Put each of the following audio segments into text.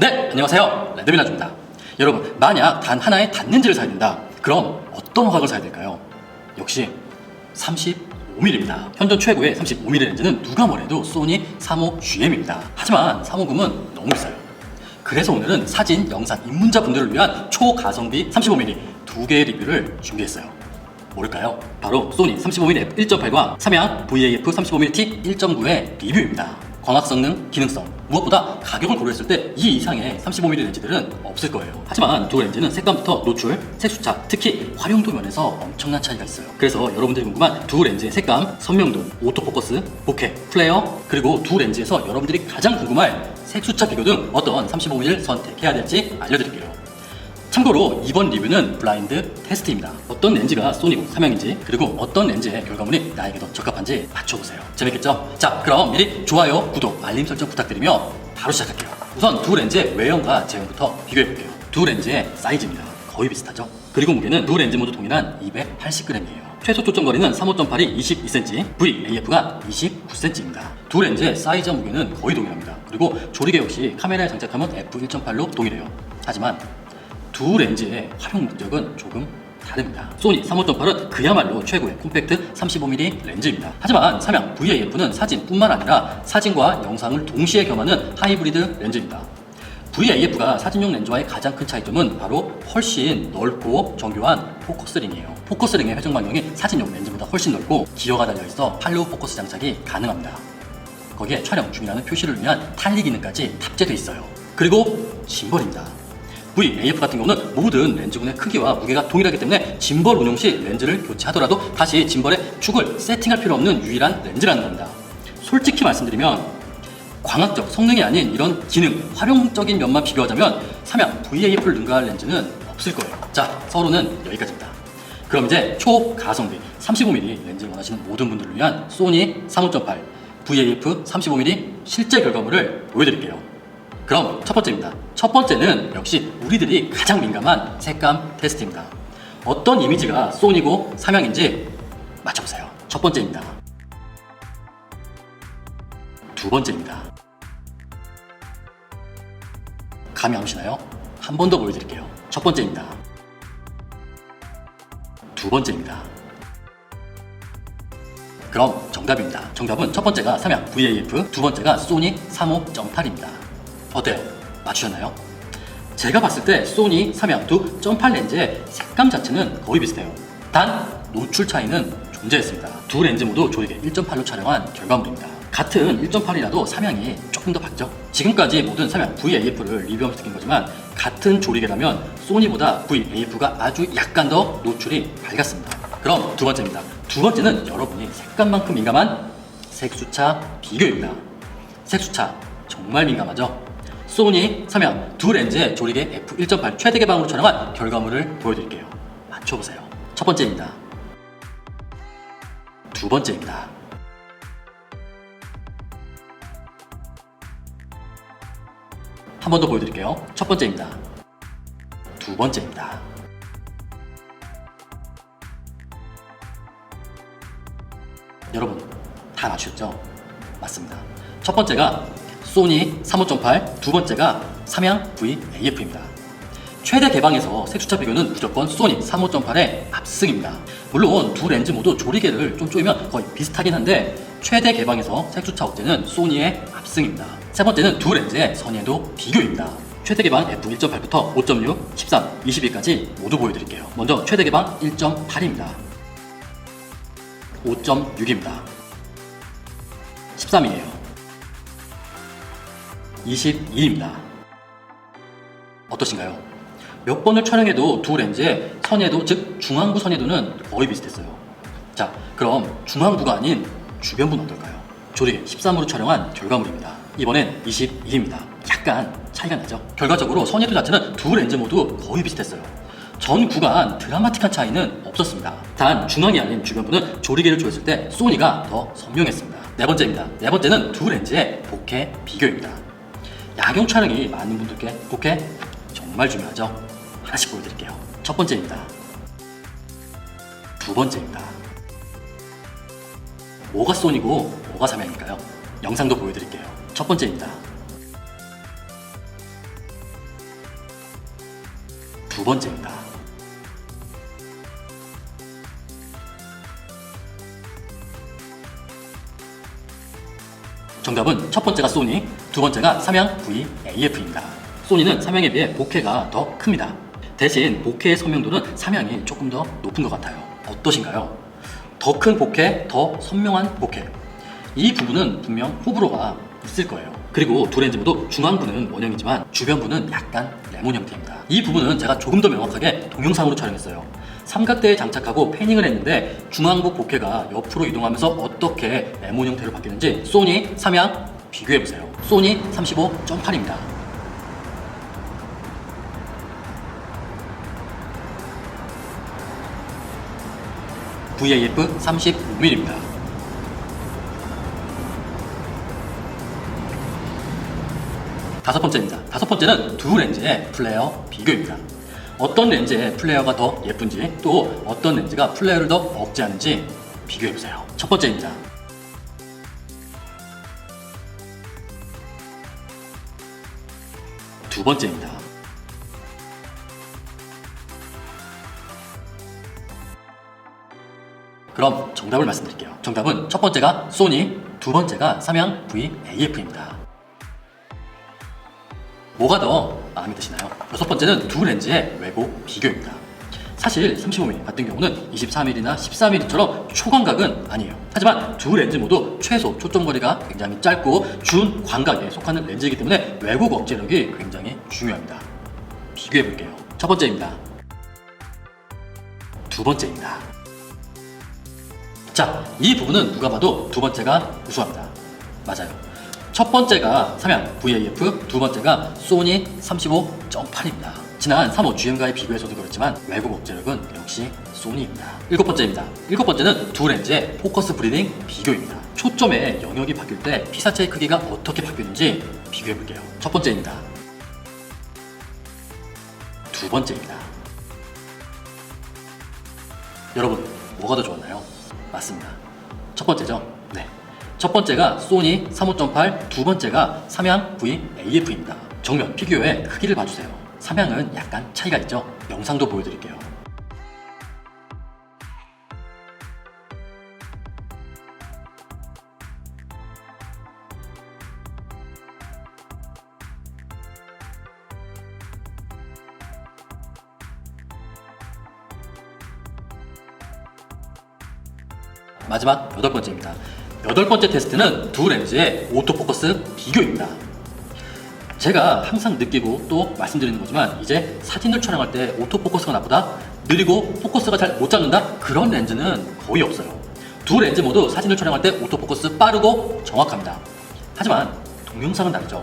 네, 안녕하세요. 레드빌라주입니다. 여러분, 만약 단 하나의 단렌즈를 사야 된다. 그럼 어떤 화각을 사야 될까요? 역시 35mm입니다. 현존 최고의 35mm 렌즈는 누가 뭐래도 소니 35GM입니다. 하지만 35금은 너무 비싸요. 그래서 오늘은 사진, 영상 입문자 분들을 위한 초가성비 35mm 두 개의 리뷰를 준비했어요. 뭘까요? 바로 소니 35mm f1.8과 삼양 VAF 35mm T 1.9의 리뷰입니다. 광학 성능, 기능성, 무엇보다 가격을 고려했을 때 이 이상의 35mm 렌즈들은 없을 거예요. 하지만 두 렌즈는 색감부터 노출, 색수차, 특히 활용도 면에서 엄청난 차이가 있어요. 그래서 여러분들이 궁금한 두 렌즈의 색감, 선명도, 오토포커스, 보케, 플레어, 그리고 두 렌즈에서 여러분들이 가장 궁금할 색수차 비교 등 어떤 35mm를 선택해야 될지 알려드릴게요. 참고로 이번 리뷰는 블라인드 테스트입니다. 어떤 렌즈가 소니고 삼양인지 그리고 어떤 렌즈의 결과물이 나에게 더 적합한지 맞춰보세요. 재밌겠죠? 자 그럼 미리 좋아요, 구독, 알림 설정 부탁드리며 바로 시작할게요. 우선 두 렌즈의 외형과 제형부터 비교해볼게요. 두 렌즈의 사이즈입니다. 거의 비슷하죠? 그리고 무게는 두 렌즈 모두 동일한 280g이에요. 최소 초점 거리는 35.8이 22cm, VAF가 29cm입니다. 두 렌즈의 사이즈와 무게는 거의 동일합니다. 그리고 조리개 역시 카메라에 장착하면 f1.8로 동일해요. 하지만 두 렌즈의 활용 목적은 조금 다릅니다. 소니 35.8은 그야말로 최고의 콤팩트 35mm 렌즈입니다. 하지만 삼양 VAF는 사진뿐만 아니라 사진과 영상을 동시에 겸하는 하이브리드 렌즈입니다. VAF가 사진용 렌즈와의 가장 큰 차이점은 바로 훨씬 넓고 정교한 포커스링이에요. 포커스링의 회전 반경이 사진용 렌즈보다 훨씬 넓고 기어가 달려있어 팔로우 포커스 장착이 가능합니다. 거기에 촬영 중이라는 표시를 위한 탄리 기능까지 탑재되어 있어요. 그리고 짐벌입니다. VAF 같은 경우는 모든 렌즈군의 크기와 무게가 동일하기 때문에 짐벌 운용 시 렌즈를 교체하더라도 다시 짐벌의 축을 세팅할 필요 없는 유일한 렌즈라는 겁니다. 솔직히 말씀드리면 광학적 성능이 아닌 이런 기능, 활용적인 면만 비교하자면 삼양 VAF를 능가할 렌즈는 없을 거예요. 자, 서로는 여기까지입니다. 그럼 이제 초가성비 35mm 렌즈를 원하시는 모든 분들을 위한 소니 35.8 VAF 35mm 실제 결과물을 보여드릴게요. 그럼 첫 번째입니다. 첫 번째는 역시 우리들이 가장 민감한 색감 테스트입니다. 어떤 이미지가 소니고 삼양인지 맞춰보세요. 첫 번째입니다. 두 번째입니다. 감이 안 오시나요? 한 번 더 보여드릴게요. 첫 번째입니다. 두 번째입니다. 그럼 정답입니다. 정답은 첫 번째가 삼양 VAF, 두 번째가 소니 35.8입니다. 어때요? 맞추셨나요? 제가 봤을 때 소니 3양 두 점팔 렌즈의 색감 자체는 거의 비슷해요. 단 노출 차이는 존재했습니다. 두 렌즈 모두 조이게 1.8로 촬영한 결과물입니다. 같은 1.8이라도 삼양이 조금 더 밝죠? 지금까지 모든 삼양 VAF를 리뷰하면서 느낀 거지만 같은 조리개라면 소니보다 VAF가 아주 약간 더 노출이 밝았습니다. 그럼 두 번째입니다. 두 번째는 여러분이 색감만큼 민감한 색수차 비교입니다. 색수차 정말 민감하죠? 소니, 삼양 두 렌즈의 조리개 f1.8 최대 개방으로 촬영한 결과물을 보여드릴게요. 맞춰보세요. 첫 번째입니다. 두 번째입니다. 한 번 더 보여드릴게요. 첫 번째입니다. 두 번째입니다. 여러분 다 맞추셨죠? 맞습니다. 첫 번째가 소니 35.8, 두 번째가 삼양 VAF입니다. 최대 개방에서 색수차 비교는 무조건 소니 35.8의 압승입니다. 물론 두 렌즈 모두 조리개를 좀 쪼이면 거의 비슷하긴 한데 최대 개방에서 색수차 억제는 소니의 압승입니다. 세 번째는 두 렌즈의 선예도 비교입니다. 최대 개방 f1.8부터 5.6, 13, 22까지 모두 보여드릴게요. 먼저 최대 개방 1.8입니다. 5.6입니다. 13이에요. 22입니다. 어떠신가요? 몇 번을 촬영해도 두 렌즈의 선예도, 즉 중앙부 선예도는 거의 비슷했어요. 자, 그럼 중앙부가 아닌 주변부는 어떨까요? 조리개 13으로 촬영한 결과물입니다. 이번엔 22입니다. 약간 차이가 나죠? 결과적으로 선예도 자체는 두 렌즈 모두 거의 비슷했어요. 전 구간 드라마틱한 차이는 없었습니다. 단 중앙이 아닌 주변부는 조리개를 조였을 때 소니가 더 선명했습니다. 네 번째입니다. 네 번째는 두 렌즈의 복해 비교입니다. 야경 촬영이 많은 분들께 복해 정말 중요하죠. 하나씩 보여드릴게요. 첫 번째입니다. 두 번째입니다. 뭐가 소니고 뭐가 삼양일까요? 영상도 보여드릴게요. 첫 번째입니다. 두 번째입니다. 정답은 첫 번째가 소니, 두 번째가 삼양 VAF입니다. 소니는 삼양에 비해 복회가 더 큽니다. 대신 복회의 선명도는 삼양이 조금 더 높은 것 같아요. 어떠신가요? 더 큰 복회, 더 선명한 복회. 이 부분은 분명 호불호가 있을 거예요. 그리고 두 렌즈 모두 중앙부는 원형이지만 주변부는 약간 레몬 형태입니다. 이 부분은 제가 조금 더 명확하게 동영상으로 촬영했어요. 삼각대에 장착하고 패닝을 했는데 중앙부 복회가 옆으로 이동하면서 어떻게 레몬 형태로 바뀌는지 소니 삼양 비교해보세요. 소니 35.8입니다. VAF 35mm입니다. 다섯 번째입니다. 다섯 번째는 두 렌즈의 플레어 비교입니다. 어떤 렌즈의 플레어가 더 예쁜지 또 어떤 렌즈가 플레어를 더 억제하는지 비교해보세요. 첫 번째입니다. 두 번째입니다. 그럼 정답을 말씀드릴게요. 정답은 첫 번째가 소니, 두 번째가 삼양 VAF입니다. 뭐가 더 마음에 드시나요? 여섯 번째는 두 렌즈의 외부 비교입니다. 사실 35mm 같은 경우는 24mm나 14mm처럼 초광각은 아니에요. 하지만 두 렌즈 모두 최소 초점 거리가 굉장히 짧고 준 광각에 속하는 렌즈이기 때문에 왜곡 억제력이 굉장히 중요합니다. 비교해 볼게요. 첫 번째입니다. 두 번째입니다. 자, 이 부분은 누가 봐도 두 번째가 우수합니다. 맞아요. 첫 번째가 삼양 VAF, 두 번째가 소니 35.8입니다. 지난 3호 GM과의 비교에서도 그렇지만 외국 억제력은 역시 소니입니다. 일곱 번째입니다. 일곱 번째는 두 렌즈의 포커스 브리딩 비교입니다. 초점의 영역이 바뀔 때 피사체의 크기가 어떻게 바뀌는지 비교해 볼게요. 첫 번째입니다. 두 번째입니다. 여러분, 뭐가 더 좋았나요? 맞습니다. 첫 번째죠? 네. 첫 번째가 소니 35.8, 두 번째가 삼양 VAF입니다. 정면 피규어의 크기를 봐주세요. 삼양은 약간 차이가 있죠? 영상도 보여드릴게요. 마지막 여덟 번째입니다. 여덟 번째 테스트는 두 렌즈의 오토포커스 비교입니다. 제가 항상 느끼고 또 말씀드리는 거지만 이제 사진을 촬영할 때 오토포커스가 나보다 느리고 포커스가 잘 못 잡는다? 그런 렌즈는 거의 없어요. 두 렌즈 모두 사진을 촬영할 때 오토포커스 빠르고 정확합니다. 하지만 동영상은 다르죠.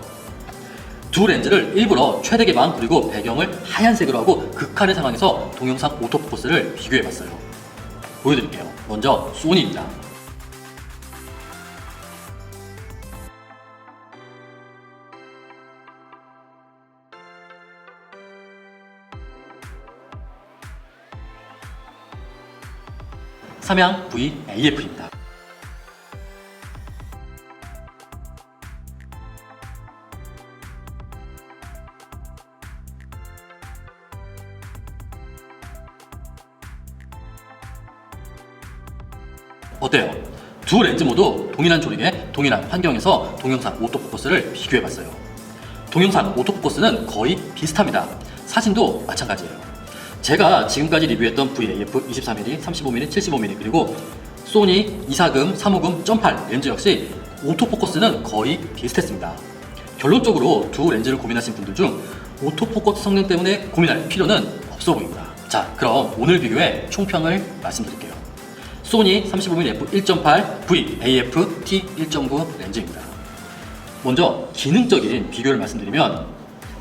두 렌즈를 일부러 최대 개방 그리고 배경을 하얀색으로 하고 극한의 상황에서 동영상 오토포커스를 비교해봤어요. 보여드릴게요. 먼저 소니입니다. 삼양 VAF입니다. 렌즈 모두 동일한 조립에 동일한 환경에서 동영상 오토포커스를 비교해봤어요. 동영상 오토포커스는 거의 비슷합니다. 사진도 마찬가지예요. 제가 지금까지 리뷰했던 VAF 24mm, 35mm, 75mm 그리고 소니 24금, 35금, 점팔 렌즈 역시 오토포커스는 거의 비슷했습니다. 결론적으로 두 렌즈를 고민하신 분들 중 오토포커스 성능 때문에 고민할 필요는 없어 보입니다. 자, 그럼 오늘 비교의 총평을 말씀드릴게요. 소니 35mm f1.8 VAF T1.9 렌즈입니다. 먼저 기능적인 비교를 말씀드리면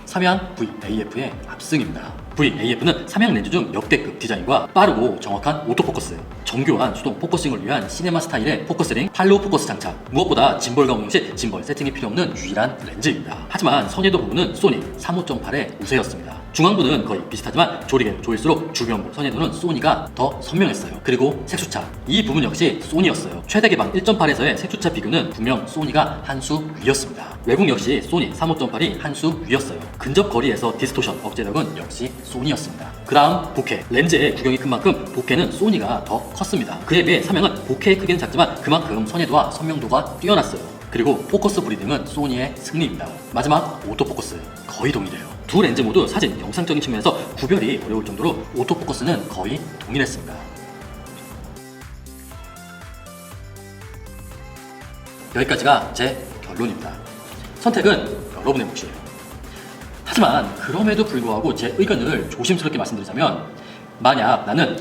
삼양 VAF의 압승입니다. VAF는 삼양 렌즈 중 역대급 디자인과 빠르고 정확한 오토포커스, 정교한 수동 포커싱을 위한 시네마 스타일의 포커스링, 팔로우 포커스 장착, 무엇보다 짐벌 감응 시 짐벌 세팅이 필요 없는 유일한 렌즈입니다. 하지만 선의도 부분은 소니 35.8의 우세였습니다. 중앙부는 거의 비슷하지만 조리개 조일수록 주변부 선회도는 소니가 더 선명했어요. 그리고 색수차 이 부분 역시 소니였어요. 최대 기반 1.8에서의 색수차 비교는 분명 소니가 한 수 위였습니다. 외국 역시 소니 35.8이 한 수 위였어요. 근접 거리에서 디스토션 억제력은 역시 소니였습니다. 그 다음 보케 렌즈의 구경이 큰 만큼 보케는 소니가 더 컸습니다. 그에 비해 사명은 보케의 크기는 작지만 그만큼 선회도와 선명도가 뛰어났어요. 그리고 포커스 브리딩은 소니의 승리입니다. 마지막 오토포커스 거의 동일해요. 두 렌즈 모두 사진, 영상적인 측면에서 구별이 어려울 정도로 오토포커스는 거의 동일했습니다. 여기까지가 제 결론입니다. 선택은 여러분의 몫이에요. 하지만 그럼에도 불구하고 제 의견을 조심스럽게 말씀드리자면 만약 나는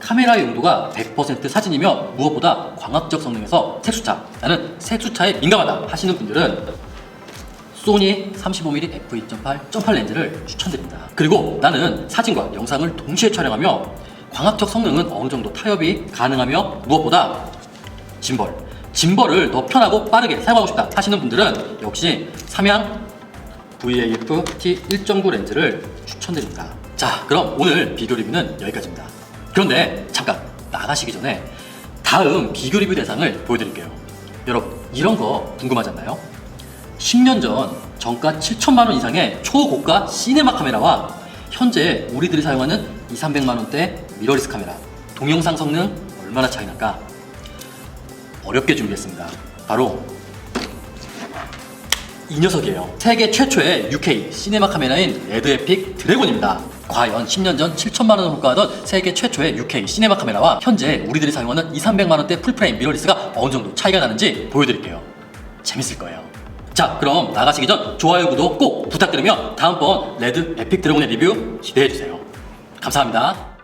카메라 용도가 100% 사진이며 무엇보다 광학적 성능에서 색수차 나는 색수차에 민감하다 하시는 분들은 소니 35mm f2.8.8 렌즈를 추천드립니다. 그리고 나는 사진과 영상을 동시에 촬영하며 광학적 성능은 어느 정도 타협이 가능하며 무엇보다 짐벌, 짐벌을 더 편하고 빠르게 사용하고 싶다 하시는 분들은 역시 삼양 VAF T1.9 렌즈를 추천드립니다. 자, 그럼 오늘 비교 리뷰는 여기까지입니다. 그런데 잠깐 나가시기 전에 다음 비교 리뷰 대상을 보여드릴게요. 여러분, 이런 거 궁금하지 않나요? 10년 전 정가 7천만 원 이상의 초고가 시네마 카메라와 현재 우리들이 사용하는 2, 300만 원대 미러리스 카메라 동영상 성능 얼마나 차이 날까? 어렵게 준비했습니다. 바로 이 녀석이에요. 세계 최초의 UK 시네마 카메라인 레드 에픽 드래곤입니다. 과연 10년 전 7천만 원을 호가하던 세계 최초의 UK 시네마 카메라와 현재 우리들이 사용하는 2, 300만 원대 풀프레임 미러리스가 어느 정도 차이가 나는지 보여드릴게요. 재밌을 거예요. 자, 그럼 나가시기 전 좋아요, 구독 꼭 부탁드리며 다음번 레드 에픽 드래곤의 리뷰 기대해 주세요. 감사합니다.